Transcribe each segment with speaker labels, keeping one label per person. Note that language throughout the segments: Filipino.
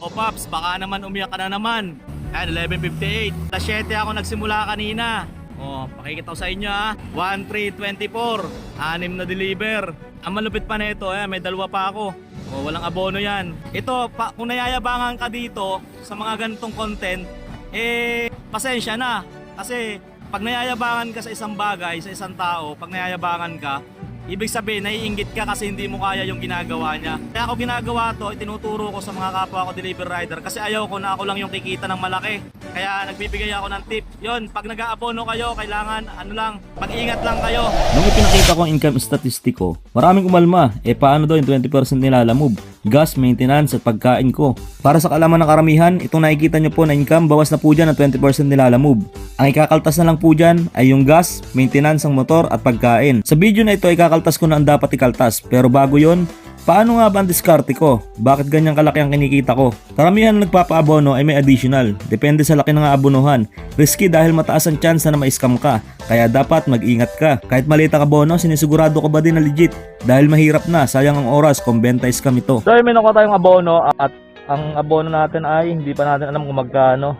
Speaker 1: O Paps, baka naman umiyak ka na naman. Ayan, 11.58. Alas 7 ako nagsimula kanina. O, pakikita ko sa inyo ha. 1.324. Anim na deliver. Ang malupit pa na ito, eh, may dalawa pa ako. O, walang abono yan. Ito, pa, kung nayayabangan ka dito sa mga ganitong content, eh, pasensya na. Kasi, pag nayayabangan ka sa isang bagay, sa isang tao, pag nayayabangan ka, Ibig sabihin, naiinggit ka kasi hindi mo kaya yung ginagawa niya. Kaya ako ginagawa to, itinuturo ko sa mga kapwa ko deliver rider kasi ayaw ko na ako lang yung kikita ng malaki. Kaya nagbibigay ako ng tip. Yon, pag nag-aabono kayo, kailangan ano lang, mag-ingat lang kayo.
Speaker 2: Nung ipinakita ko ang income statistiko, maraming umalma. Eh paano daw yung 20% nilalamove? Gas, maintenance at pagkain ko. Para sa kalaman ng karamihan, itong nakikita nyo po na income, bawas na po dyan ng 20% nilalamove. Ang ikakaltas na lang po dyan ay yung gas, maintenance ng motor at pagkain. Sa video na ito, ikakaltas ko na ang dapat ikaltas. Pero bago yon, Paano nga ba ang diskarte ko? Bakit ganyang kalaki ang kinikita ko? Karamihan na nagpapaabono ay may additional. Depende sa laki ng abonohan. Risky dahil mataas ang chance na ma-scam ka. Kaya dapat mag-ingat ka. Kahit maliit ang abono, sinisigurado ka ba din na legit? Dahil mahirap na, sayang ang oras kung benta scam ito.
Speaker 1: So, may nakuha tayong abono at ang abono natin ay hindi pa natin alam kung magkano.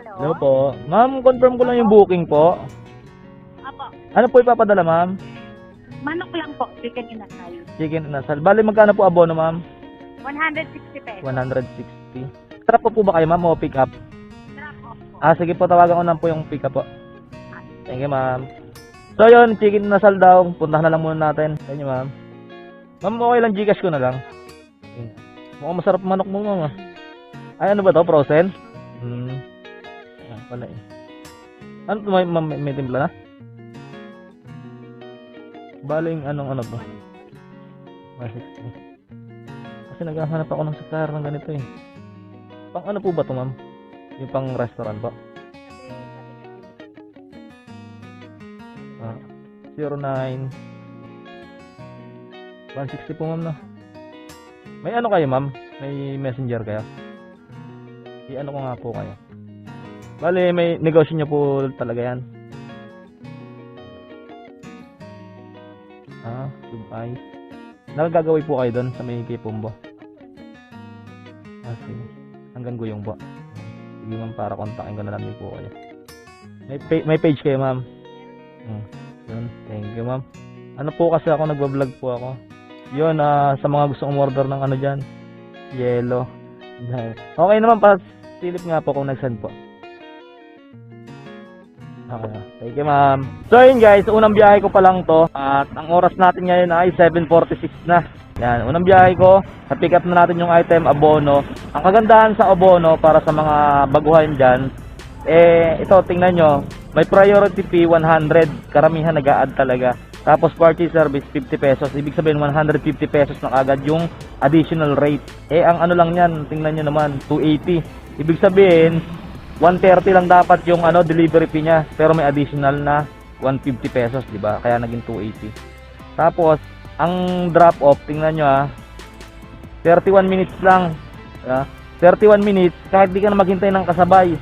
Speaker 3: Hello?
Speaker 1: Hello po. Ma'am, confirm ko lang yung booking po.
Speaker 3: Apo,
Speaker 1: Ano po ipapadala ma'am?
Speaker 3: Manok lang po, chicken inasal.
Speaker 1: Chicken inasal. Bali, magkano po abono ma'am?
Speaker 3: 160 pesos.
Speaker 1: 160. Trap po po ba kayo ma'am o pick up?
Speaker 3: Off po.
Speaker 1: Ah, sige po, tawagan ko na po yung pick up po. Thank you, ma'am. So, yun, chicken na daw. Puntahan na lang muna natin. Thank you, ma'am. Ma'am, okay lang, Gcash ko na lang. Mukhang masarap manok mo, ma'am. ah. Ay, ano ba to? Frozen? Hmm. Ayan, pala eh. Ano to, may, may, may timpla na? Baling, anong ano ba? 160. Kasi naghahanap ako ng supplier ng ganito eh. Pang ano po ba to, ma'am? Yung pang restaurant ba? Ah, 09 160 po ma'am na. May ano kayo ma'am? May messenger kayo? I-ano ko nga po kayo. Bale, may negosyo niyo po talaga yan. Ah, subay. Nagagawin po kayo doon sa may Kipumbo. Ah, sige. Hanggang guyong po. Sige ma'am, para kontakin ko na lang din po kayo. May, pa- may page kayo ma'am. Hmm. Yun, thank you ma'am. Ano po kasi ako, nagbablog po ako. Yun, ah, sa mga gusto umorder ng ano dyan, yellow. Okay naman, pa silip nga po kung nag-send po. Okay, thank you ma'am. So yun guys, unang biyahe ko pa lang to. At ang oras natin ngayon ay 7.46 na. Yan, unang biyahe ko. Na-pick up na natin yung item, abono. Ang kagandahan sa abono para sa mga baguhan dyan, eh, ito, tingnan nyo, may priority fee 100, karamihan nag add talaga. Tapos party service 50 pesos, ibig sabihin 150 pesos na agad yung additional rate. Eh, ang ano lang yan, tingnan nyo naman, 280. Ibig sabihin, 130 lang dapat yung ano delivery fee niya, pero may additional na 150 pesos, di ba? Kaya naging 280. Tapos, ang drop off, tingnan nyo ah, 31 minutes lang. Ah, 31 minutes, kahit di ka na maghintay ng kasabay,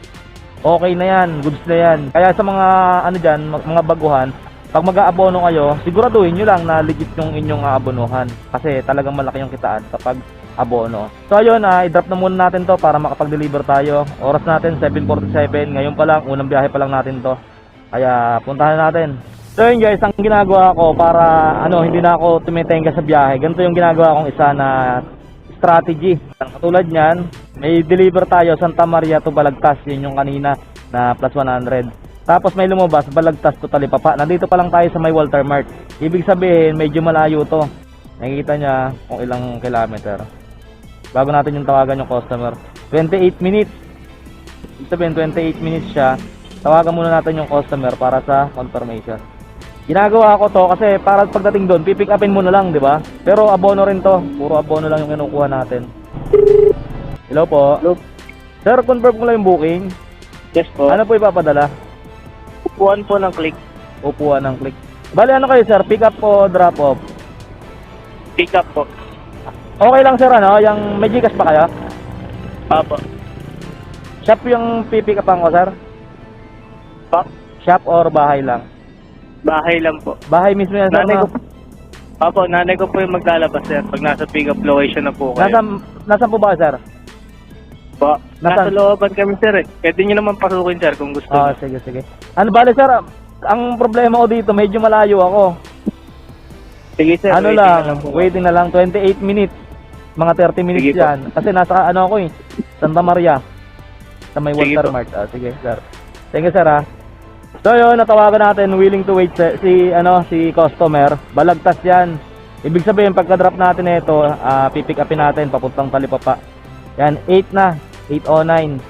Speaker 1: okay na yan, goods na yan. Kaya sa mga ano dyan, mga baguhan, pag mag-aabono kayo, siguraduhin nyo lang na legit yung inyong aabonohan. Kasi talagang malaki yung kitaan kapag abono. So ayun, ah, i-drop na muna natin to para makapag-deliver tayo. Oras natin 7.47, ngayon pa lang, unang biyahe pa lang natin to. Kaya puntahan natin. So yun guys, ang ginagawa ko para ano, hindi na ako tumitengga sa biyahe. Ganito yung ginagawa kong isa na strategy. Katulad niyan, may deliver tayo Santa Maria to Balagtas, yun yung kanina na plus 100. Tapos may lumabas, Balagtas to Talipapa. Nandito pa lang tayo sa may Walter Mart. Ibig sabihin, medyo malayo to. Nakikita niya kung ilang kilometer. Bago natin yung tawagan yung customer. 28 minutes. Ibig sabihin, 28 minutes siya. Tawagan muna natin yung customer para sa confirmation. Ginagawa ko to kasi para pagdating doon, pipick upin mo na lang, di ba? Pero abono rin to. Puro abono lang yung kinukuha natin. Hello po.
Speaker 4: Hello.
Speaker 1: Sir, confirm ko lang yung booking.
Speaker 4: Yes po.
Speaker 1: Ano po ipapadala?
Speaker 4: Upuan po ng click.
Speaker 1: Upuan ng click. Bali, ano kayo sir? Pick up o drop off?
Speaker 4: Pick up po.
Speaker 1: Okay lang sir, ano? Yung may Gcash pa kayo?
Speaker 4: Apo.
Speaker 1: Shop yung pipick upan ko sir?
Speaker 4: Pa?
Speaker 1: Shop or bahay lang?
Speaker 4: Bahay lang po.
Speaker 1: Bahay mismo yan sir.
Speaker 4: Nanay
Speaker 1: no?
Speaker 4: ko Apo, nanay ko po yung maglalabas sir pag nasa pick up location na po kayo.
Speaker 1: Nasa, Nasaan po ba sir?
Speaker 4: Po. Nasa looban kami, sir. eh. Pwede nyo naman pasukin, sir, kung gusto.
Speaker 1: Ah, sige, sige. Ano bale, sir? Ang problema ko dito, medyo malayo ako.
Speaker 4: Sige, sir.
Speaker 1: ano
Speaker 4: waiting
Speaker 1: lang,
Speaker 4: na po.
Speaker 1: waiting na lang, 28 minutes. Mga 30 minutes
Speaker 4: Sige po.
Speaker 1: yan. Kasi nasa, ano ako eh, Santa Maria. Sa may
Speaker 4: Sige
Speaker 1: Walter
Speaker 4: po.
Speaker 1: Mart. Ah, sige, sir. Thank you, sir, ah. So, yun, natawagan natin, willing to wait si, si, ano, si customer. Balagtas yan. Ibig sabihin, pagka-drop natin ito, ah, pipick upin natin, papuntang talipapa. Yan, 8 na. 809.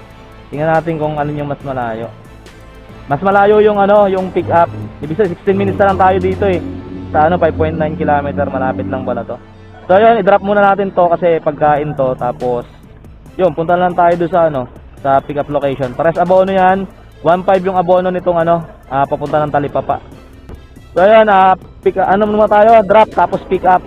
Speaker 1: Tingnan natin kung alin yung mas malayo. Mas malayo yung ano, yung pick up. Ibig sabihin 16 minutes na lang tayo dito eh. Sa ano 5.9 km malapit lang pala to. So yun, i-drop muna natin to kasi pagkain to tapos yun, punta lang tayo doon sa ano, sa pick up location. Pares abono 'yan. 1.5 yung abono nitong ano, ah, papunta ng Talipapa. So ayan, ah, pick ano muna tayo, drop tapos pick up.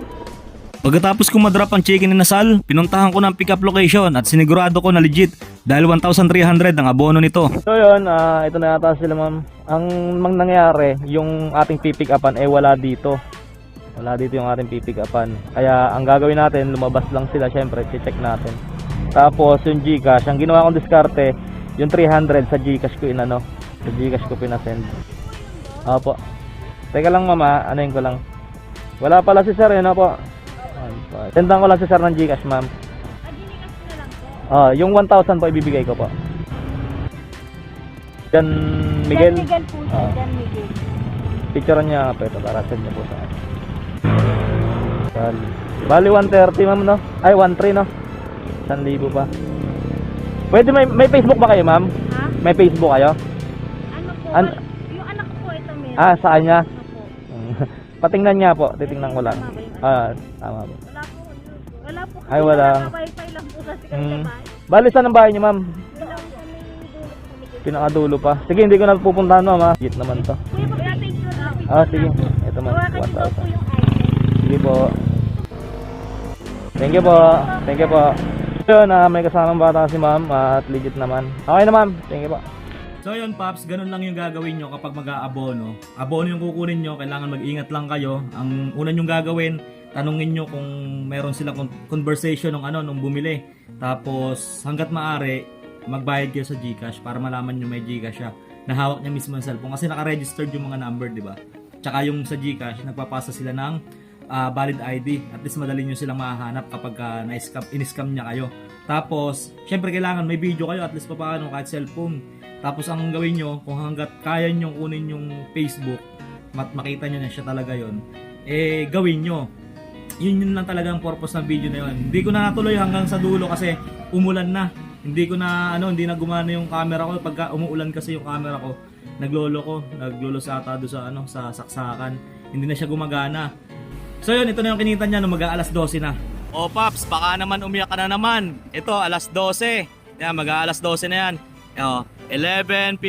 Speaker 2: Pagkatapos ko madrop ang chicken ni Nasal, pinuntahan ko ng pickup location at sinigurado ko na legit dahil 1,300 ang abono nito.
Speaker 1: So yun, ah, ito na yata sila ma'am. Ang mang nangyari, yung ating pipick upan eh wala dito. Wala dito yung ating pipick upan. Kaya ang gagawin natin, lumabas lang sila syempre, check natin. Tapos yung Gcash, ang ginawa kong diskarte, yung 300 sa Gcash ko inano, sa Gcash ko pinasend. Opo. Teka lang mama, anayin ko lang. Wala pala si sir, yun po. Sendan ko lang si sir ng Gcash ma'am. Ah, yung 1,000 po ibibigay ko po. Jan Miguel.
Speaker 3: Jan Miguel po siya,
Speaker 1: Ah.
Speaker 3: Jan Miguel.
Speaker 1: Picture niya nga po ito para send niya po sa akin. Bali. Bali 130 ma'am no? Ay 13 no? 1,000 pa. Pwede may, may Facebook ba kayo ma'am?
Speaker 3: Ha?
Speaker 1: May Facebook kayo?
Speaker 3: Ano po?
Speaker 1: An-
Speaker 3: yung anak ko po ito meron.
Speaker 1: Ah, sa kanya?
Speaker 3: Ano?
Speaker 1: Patingnan niya po, titingnan ko lang. Ah, tama po.
Speaker 3: Wala po. Wala po.
Speaker 1: Ay, wala.
Speaker 3: Wifi lang po kasi
Speaker 1: Mm. Bali saan ang bahay niyo ma'am? Pinakadulo pa. Sige, hindi ko na pupuntahan ma'am ha. Git naman to. Ah, sige. Ito man,
Speaker 3: Gawa kasi daw
Speaker 1: 1,000. Sige po. Thank you po. Thank you po. Yun, ah, may kasamang bata si ma'am at legit naman. Okay na ma'am. Thank you po.
Speaker 2: So yun Paps, ganun lang yung gagawin nyo kapag mag-aabono. Abono yung kukunin nyo, kailangan mag-ingat lang kayo. Ang una nyong gagawin, tanungin nyo kung meron silang con- conversation ng ano nung bumili. Tapos hanggat maaari, magbayad kayo sa GCash para malaman nyo may GCash siya. Nahawak niya mismo ang cellphone kasi naka-registered yung mga number, di ba? Tsaka yung sa GCash, nagpapasa sila ng ah, valid ID. At least madali nyo silang mahahanap kapag uh, na-scam, in-scam niya kayo. Tapos, syempre kailangan may video kayo at least pa paano kahit cellphone. Tapos ang gawin nyo, kung hanggat kaya nyo kunin yung Facebook, mat makita nyo na siya talaga yon eh gawin nyo. Yun yun lang talaga ang purpose ng video na yun. Hindi ko na natuloy hanggang sa dulo kasi umulan na. Hindi ko na ano, hindi na gumana yung camera ko pagka umuulan kasi yung camera ko. Naglolo ko, naglolo sa ata doon sa ano, sa saksakan. Hindi na siya gumagana. So yun, ito na yung kinita niya nung mag-aalas 12 na. O Paps, baka naman umiyak ka na naman. Ito, alas 12. Yan, mag-aalas 12 na yan. O, 11.57.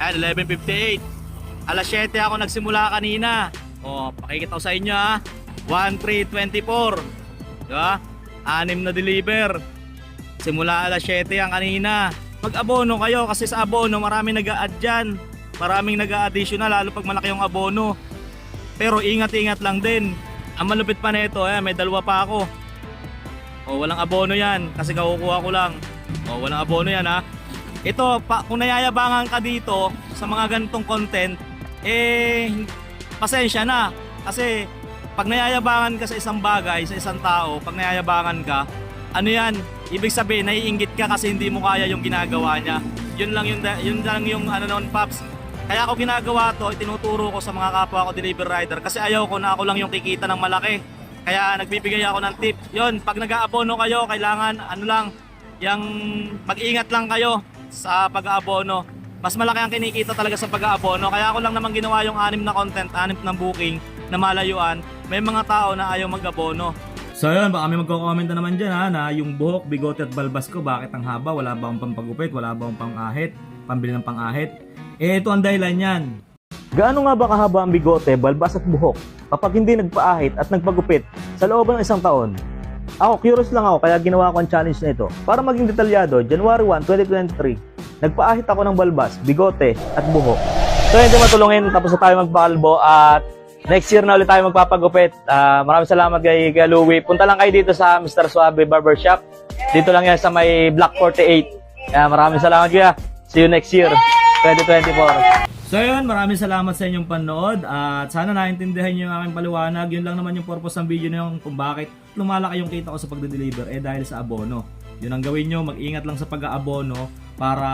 Speaker 2: Yan, 11.58. Alas 7 ako nagsimula kanina. O, pakikita ko sa inyo ha. 1.324. Diba? Anim na deliver. Simula alas 7 yan kanina. Mag-abono kayo kasi sa abono maraming nag-a-add dyan. Maraming nag-a-additional lalo pag malaki yung abono. Pero ingat-ingat lang din. Ang malupit pa nito, eh, may dalawa pa ako. O, walang abono yan kasi kakukuha ko lang. O, walang abono yan ha. Ito, pa, kung nayayabangan ka dito sa mga ganitong content, eh, pasensya na. Kasi, pag nayayabangan ka sa isang bagay, sa isang tao, pag nayayabangan ka, ano yan, ibig sabihin, naiingit ka kasi hindi mo kaya yung ginagawa niya. Yun lang yung, yun lang yung ano noon, Paps. Kaya ako ginagawa to, tinuturo ko sa mga kapwa ko deliver rider kasi ayaw ko na ako lang yung kikita ng malaki. Kaya nagbibigay ako ng tip. Yun, pag nag-aabono kayo, kailangan ano lang, yung mag-ingat lang kayo sa pag-aabono. Mas malaki ang kinikita talaga sa pag-aabono. Kaya ako lang naman ginawa yung anim na content, anim ng booking na malayuan. May mga tao na ayaw mag-abono. So yun, baka may magko-comment na naman dyan ha, na yung buhok, bigote at balbas ko, bakit ang haba? Wala ba akong pampagupit? Wala ba akong pang-ahit? Pambili ng pang-ahit? Eh, ito ang dahilan yan.
Speaker 1: Gaano nga ba kahaba ang bigote, balbas at buhok kapag hindi nagpaahit at nagpagupit sa loob ng isang taon? Ako, curious lang ako kaya ginawa ko ang challenge na ito. Para maging detalyado, January 1, 2023, nagpaahit ako ng balbas, bigote at buhok. So hindi matulungin, tapos na tayo magpakalbo at next year na ulit tayo magpapagupit. Ah, maraming salamat kay, kay Louie. Punta lang kayo dito sa Mr. Suave Barbershop. Dito lang yan sa may Block 48. Kaya maraming salamat kuya. See you next year, 2024.
Speaker 2: So yun, maraming salamat sa inyong panood at sana naintindihan niyo yung aking paliwanag. Yun lang naman yung purpose ng video na yun kung bakit lumalaki yung kita ko sa pagde-deliver eh dahil sa abono. Yun ang gawin nyo, mag-ingat lang sa pag-aabono para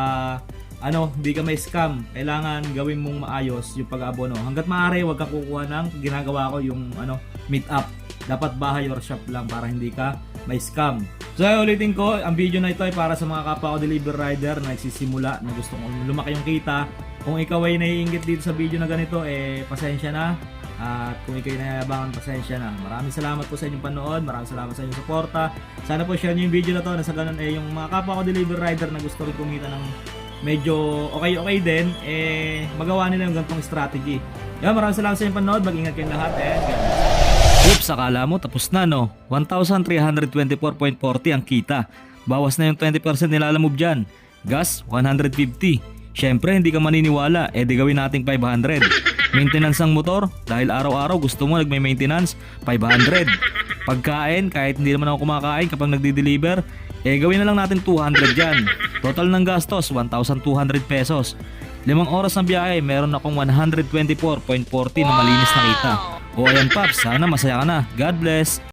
Speaker 2: ano, hindi ka may scam. Kailangan gawin mong maayos yung pag-aabono. Hanggat maaari, huwag ka kukuha ng ginagawa ko yung ano, meet up. Dapat bahay or shop lang para hindi ka may scam. So ulitin ko, ang video na ito ay para sa mga kapwa ko deliver rider na nagsisimula na gusto kong lumaki yung kita. Kung ikaw ay naiingit dito sa video na ganito, eh pasensya na. At kung ikaw ay nayabangan, pasensya na. Maraming salamat po sa inyong panood. Maraming salamat sa inyong suporta. Sana po share nyo yung video na to na sa ganun eh yung mga kapwa ko deliver rider na gusto rin kumita ng medyo okay-okay din, eh magawa nila yung ganitong strategy. Yan, maraming salamat sa inyong panood. Mag-ingat kayong lahat eh. Oops, akala mo tapos na no? 1,324.40 ang kita. Bawas na yung 20% nilalamove dyan. Gas, 150. Syempre, hindi ka maniniwala, eh di gawin nating 500. Maintenance ng motor, dahil araw-araw gusto mo nagme-maintenance, 500. Pagkain, kahit hindi naman ako kumakain kapag nagdi-deliver, eh gawin na lang natin 200 dyan. Total ng gastos, 1,200 pesos. Limang oras ng biyahe, meron akong 124.40 na malinis na kita. O ayan Paps, sana masaya ka na. God bless!